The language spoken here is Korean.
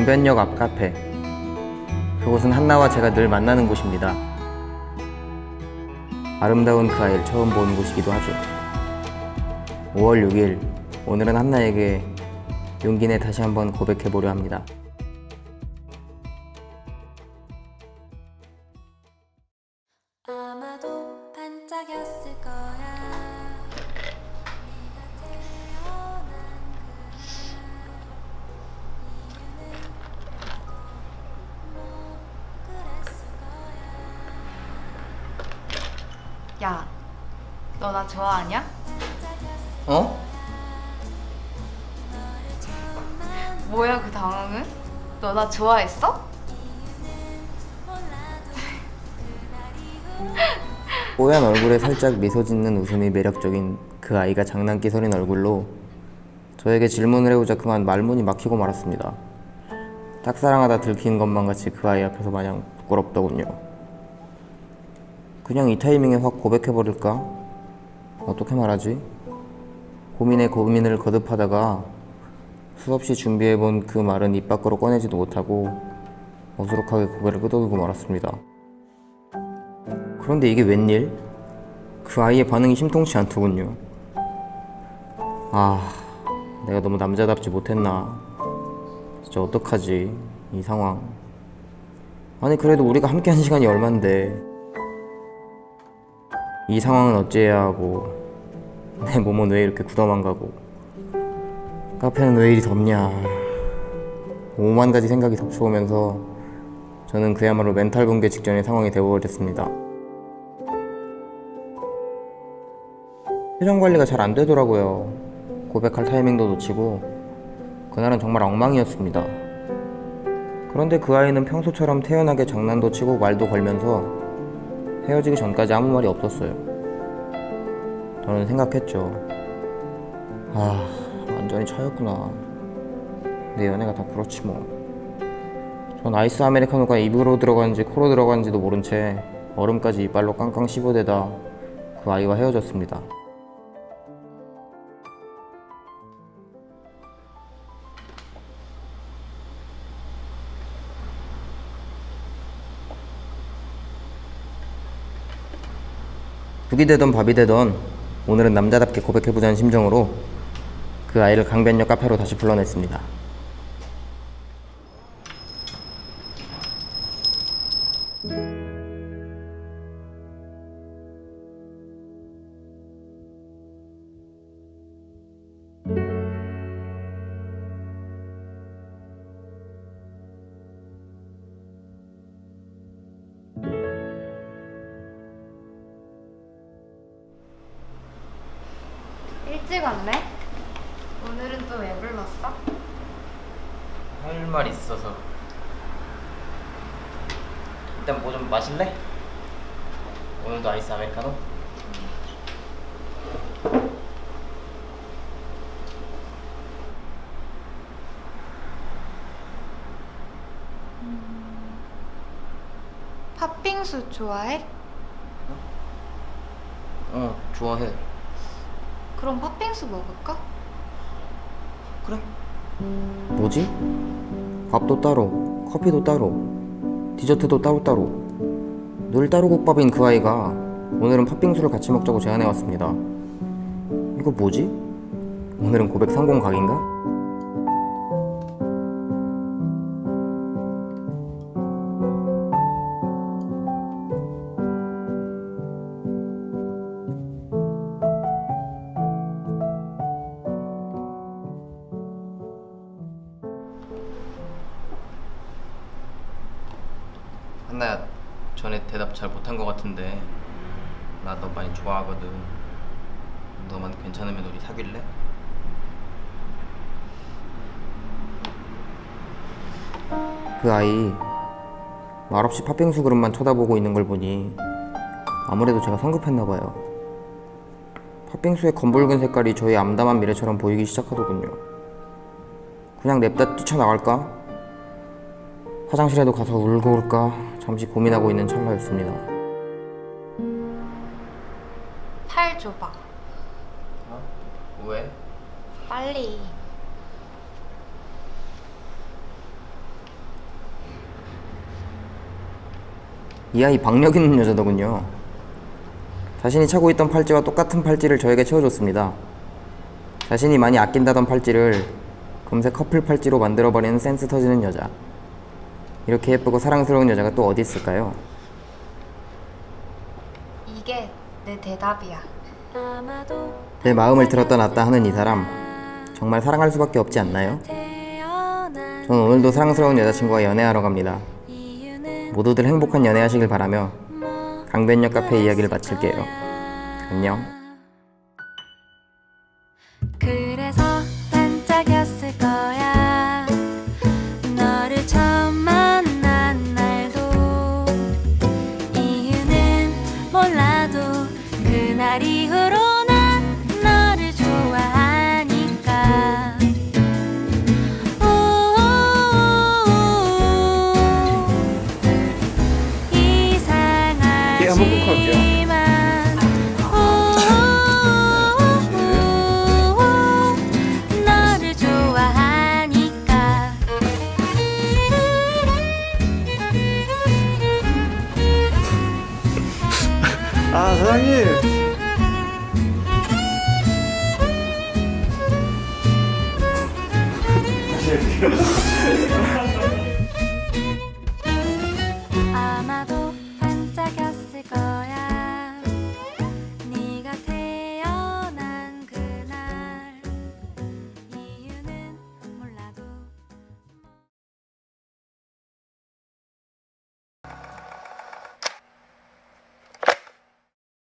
강변역 앞 카페. 그곳은 한나와 제가 늘 만나는 곳입니다. 아름다운 그 아이를 처음 보는 곳이기도 하죠. 5월 6일, 오늘은 한나에게 용기 내 다시 한번 고백해 보려 합니다. 아마도 반짝였을 거야. 야. 야, 너 나 좋아하냐? 어? 뭐야 그 당황은? 너 나 좋아했어? 뽀얀 얼굴에 살짝 미소 짓는 웃음이 매력적인 그 아이가 장난기 서린 얼굴로 저에게 질문을 해오자 그만 말문이 막히고 말았습니다. 짝사랑하다 들킨 것만 같이 그 아이 앞에서 마냥 부끄럽더군요. 그냥 이 타이밍에 확 고백해버릴까? 어떻게 말하지? 고민에 고민을 거듭하다가 수없이 준비해본 그 말은 입 밖으로 꺼내지도 못하고 어수룩하게 고개를 끄덕이고 말았습니다. 그런데 이게 웬일? 그 아이의 반응이 심통치 않더군요. 아, 내가 너무 남자답지 못했나. 진짜 어떡하지, 이 상황. 아니, 그래도 우리가 함께 한 시간이 얼만데. 이 상황은 어찌해야 하고, 내 몸은 왜 이렇게 굳어만 가고, 카페는 왜 이리 덥냐. 오만 가지 생각이 덮쳐오면서 저는 그야말로 멘탈 붕괴 직전의 상황이 되어버렸습니다. 표정 관리가 잘 안 되더라고요. 고백할 타이밍도 놓치고 그날은 정말 엉망이었습니다. 그런데 그 아이는 평소처럼 태연하게 장난도 치고 말도 걸면서 헤어지기 전까지 아무 말이 없었어요. 저는 생각했죠. 아, 완전히 차였구나. 내 연애가 다 그렇지 뭐. 전 아이스 아메리카노가 입으로 들어가는지 코로 들어가는지도 모른 채 얼음까지 이빨로 깡깡 씹어대다 그 아이와 헤어졌습니다. 북이 되던 밥이 되던 오늘은 남자답게 고백해보자는 심정으로 그 아이를 강변역 카페로 다시 불러냈습니다. 일찍 왔네? 오늘은 또 왜 불렀어? 할 말 있어서 일단 뭐 좀 마실래? 오늘도 아이스 아메리카노? 팥빙수 좋아해? 어 좋아해 그럼 팥빙수 먹을까? 그래 뭐지? 밥도 따로 커피도 따로 디저트도 따로따로 늘 따로 국밥인 그 아이가 오늘은 팥빙수를 같이 먹자고 제안해왔습니다 이거 뭐지? 오늘은 고백 성공 각인가? 한나야 전에 대답 잘 못한 것 같은데 나 너 많이 좋아하거든 너만 괜찮으면 우리 사귈래? 그 아이 말없이 팥빙수 그릇만 쳐다보고 있는 걸 보니 아무래도 제가 성급했나 봐요 팥빙수의 검붉은 색깔이 저희 암담한 미래처럼 보이기 시작하더군요 그냥 냅다 뛰쳐나갈까? 화장실에도 가서 울고 올까 잠시 고민하고 있는 찰나였습니다. 팔 줘봐. 어? 왜? 빨리. 이 아이 박력 있는 여자더군요. 자신이 차고 있던 팔찌와 똑같은 팔찌를 저에게 채워줬습니다. 자신이 많이 아낀다던 팔찌를 금세 커플 팔찌로 만들어버리는 센스 터지는 여자. 이렇게 예쁘고 사랑스러운 여자가 또 어디 있을까요? 이게 내 대답이야. 내 마음을 들었다 놨다 하는 이 사람 정말 사랑할 수밖에 없지 않나요? 전 오늘도 사랑스러운 여자친구와 연애하러 갑니다. 모두들 행복한 연애하시길 바라며 뭐 강변역 카페 이야기를 마칠게요. 안녕. 그래서 ハハハハ。